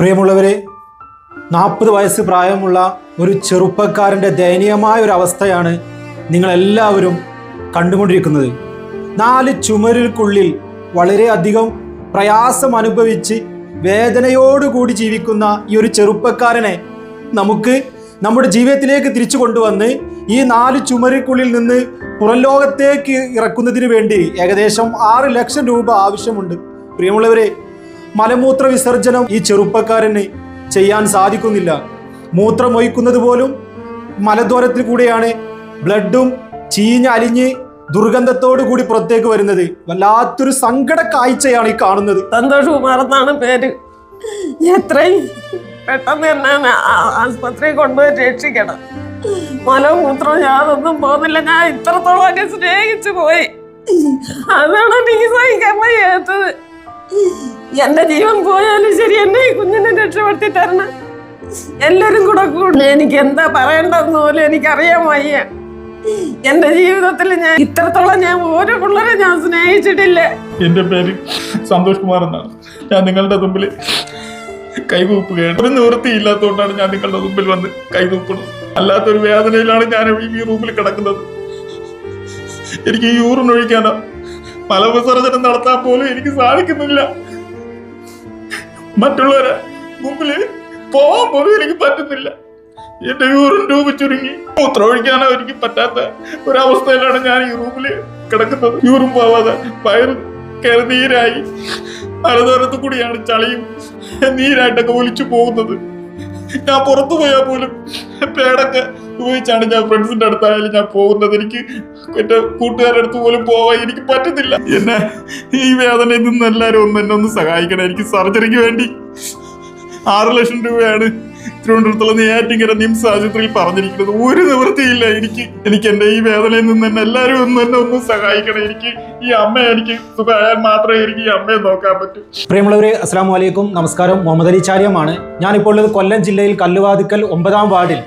പ്രിയമുള്ളവരെ നാൽപ്പത് വയസ്സ് പ്രായമുള്ള ഒരു ചെറുപ്പക്കാരന്റെ ദയനീയമായ ഒരു അവസ്ഥയാണ് നിങ്ങളെല്ലാവരും കണ്ടുകൊണ്ടിരിക്കുന്നത്. നാല് ചുമരുകൾക്കുള്ളിൽ വളരെയധികം പ്രയാസം അനുഭവിച്ച് വേദനയോടുകൂടി ജീവിക്കുന്ന ഈ ഒരു ചെറുപ്പക്കാരനെ നമുക്ക് നമ്മുടെ ജീവിതത്തിലേക്ക് തിരിച്ചു കൊണ്ടുവന്ന് ഈ നാല് ചുമരുകൾക്കുള്ളിൽ നിന്ന് പുറംലോകത്തേക്ക് ഇറക്കുന്നതിന് വേണ്ടി ഏകദേശം ആറ് ലക്ഷം രൂപ ആവശ്യമുണ്ട്. പ്രിയമുള്ളവരെ മലമൂത്ര വിസർജനം ഈ ചെറുപ്പക്കാരന് ചെയ്യാൻ സാധിക്കുന്നില്ല. മൂത്രമൊഴിക്കുന്നത് പോലും മലദ്വാരത്തിൽ കൂടെയാണ് ബ്ലഡും ചീഞ്ഞ് അലിഞ്ഞ് ദുർഗന്ധത്തോടു കൂടി പുറത്തേക്ക് വരുന്നത്. വല്ലാത്തൊരു സങ്കട കാഴ്ചയാണ് ഈ കാണുന്നത്. സന്തോഷ് കുമാർ എന്നാണ് പേര്. എത്രയും പെട്ടെന്ന് തന്നെ ആസ്പത്രിയിൽ കൊണ്ടുപോയി രക്ഷിക്കണം. മലവും മൂത്രവും യാതൊന്നും പോകുന്നില്ല. ഞാൻ ഇത്രത്തോളം എന്നെ സ്നേഹിച്ചു പോയി. അതാണ് എനിക്ക് സഹിക്കാൻ വയ്യാത്തത്. എന്റെ ജീവൻ പോയാലും ശരി എന്നെ ഈ കുഞ്ഞിനെ രക്ഷപ്പെടുത്തി തരണം. എല്ലാരും കൂടെ കൂടെ എനിക്ക് എന്താ പറയണ്ടെന്ന് പോലും എനിക്കറിയാൻ വയ്യ. എന്റെ ജീവിതത്തിൽ ഞാൻ ഇത്രത്തോളം ഞാൻ ഓരോ പിള്ളേരെ ഞാൻ സ്നേഹിച്ചിട്ടില്ല. എന്റെ പേര് സന്തോഷ് കുമാർ എന്നാണ്. ഞാൻ നിങ്ങളുടെ മുമ്പിൽ കൈകൂപ്പുകയാണ്. ഒരു നിവൃത്തിയില്ലാത്തതുകൊണ്ടാണ് ഞാൻ നിങ്ങളുടെ മുമ്പിൽ വന്ന് കൈകൂപ്പുന്നത്. അല്ലാത്തൊരു വേദനയിലാണ് ഞാൻ ഈ റൂമിൽ കിടക്കുന്നത്. എനിക്ക് ഈ യൂറിൻ ഒഴിക്കാനോ മലവിസർജനം നടത്താൻ പോലും എനിക്ക് സാധിക്കുന്നില്ല. മറ്റുള്ളവരെ മുമ്പിൽ പോവാൻ പോലും എനിക്ക് പറ്റുന്നില്ല. എന്റെ യൂറിൻ രൂപ ചുരുങ്ങി. മൂത്രം ഒഴിക്കാനോ എനിക്ക് പറ്റാത്ത ഒരവസ്ഥയിലാണ് ഞാൻ ഈ റൂമിൽ കിടക്കുന്നത്. യൂറും പോവാതെ പയർ കയറി നീരായി. മലദൂരത്ത് കൂടിയാണ് ചളിയും നീരായിട്ടൊക്കെ ഒലിച്ചു പോകുന്നത്. ഞാൻ പുറത്തു പോയാൽ പോലും പേടൊക്കെ ഉപയോഗിച്ചാണ് ഞാൻ ഫ്രണ്ട്സിന്റെ അടുത്തായാലും ഞാൻ പോകുന്നത്. എനിക്ക് എന്റെ കൂട്ടുകാരുടെ അടുത്ത് പോലും പോവാൻ എനിക്ക് പറ്റുന്നില്ല എന്നെ ഈ വേദനയിൽ നിന്ന് എല്ലാവരും ഒന്ന് എന്നെ ഒന്ന് സഹായിക്കണം. എനിക്ക് സർജറിക്ക് വേണ്ടി ആറ് ലക്ഷം രൂപയാണ് തിരുവനന്തപുരത്തുള്ള നെയ്യാറ്റിങ്കര നിംസ് ആശുപത്രിയിൽ പറഞ്ഞിരിക്കുന്നത് ഒരു നിവൃത്തിയില്ല. എനിക്ക് എനിക്ക് എന്റെ ഈ വേദനയിൽ നിന്ന് തന്നെ എല്ലാവരും ഒന്ന് എന്നെ ഒന്ന് സഹായിക്കണം. എനിക്ക് ഈ അമ്മ എനിക്ക് സുഖമായാൽ മാത്രമേ എനിക്ക് ഈ അമ്മയെ നോക്കാൻ പറ്റൂ. പ്രിയമുള്ളവരെ അസ്സാം വലൈക്കും നമസ്കാരം. മുഹമ്മദ് അലി ചാര്യമാണ് ഞാനിപ്പോൾ ഉള്ളത് കൊല്ലം ജില്ലയിൽ കല്ലുവാതിക്കൽ ഒമ്പതാം വാർഡിൽ.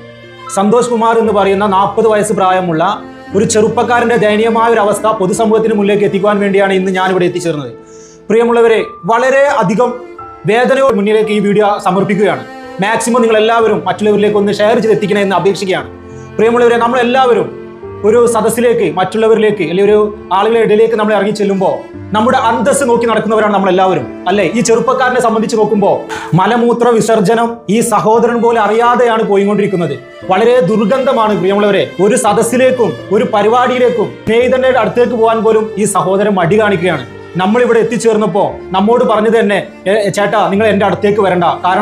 സന്തോഷ് കുമാർ എന്ന് പറയുന്ന നാൽപ്പത് വയസ്സ് പ്രായമുള്ള ഒരു ചെറുപ്പക്കാരന്റെ ദയനീയമായ ഒരു അവസ്ഥ പൊതുസമൂഹത്തിന് മുന്നിലേക്ക് എത്തിക്കുവാൻ വേണ്ടിയാണ് ഇന്ന് ഞാനിവിടെ എത്തിച്ചേർന്നത്. പ്രിയമുള്ളവരെ വളരെ അധികം വേദനയോട് മുന്നിലേക്ക് ഈ വീഡിയോ സമർപ്പിക്കുകയാണ്. മാക്സിമം നിങ്ങൾ എല്ലാവരും മറ്റുള്ളവരിലേക്ക് ഒന്ന് ഷെയർ ചെയ്ത് എത്തിക്കണേ എന്ന് അപേക്ഷിക്കുകയാണ്. പ്രിയമുള്ളവരെ നമ്മൾ എല്ലാവരും ഒരു സദസ്സിലേക്ക് മറ്റുള്ളവരിലേക്ക് അല്ലെങ്കിൽ ഒരു ആളുകളുടെ ഇടയിലേക്ക് നമ്മൾ ഇറങ്ങി ചെല്ലുമ്പോൾ നമ്മുടെ അന്തസ് നോക്കി നടക്കുന്നവരാണ് നമ്മൾ എല്ലാവരും അല്ലേ? ഈ ചെറുപ്പക്കാരനെ സംബന്ധിച്ച് നോക്കുമ്പോൾ മലമൂത്ര വിസർജനം ഈ സഹോദരൻ പോലെ അറിയാതെയാണ് പോയിക്കൊണ്ടിരിക്കുന്നത്. വളരെ ദുർഗന്ധമാണ് പ്രിയമുള്ളവരെ ഒരു സദസ്സിലേക്കും ഒരു പരിപാടിയിലേക്കും സ്നേഹിതന്റെ അടുത്തേക്ക് പോകാൻ പോലും ഈ സഹോദരൻ മടി കാണിക്കുകയാണ്. നമ്മൾ ഇവിടെ എത്തിച്ചേർന്നപ്പോൾ നമ്മോട് പറഞ്ഞത് തന്നെ ചേട്ടാ നിങ്ങൾ എന്റെ അടുത്തേക്ക് വരണ്ട. കാരണം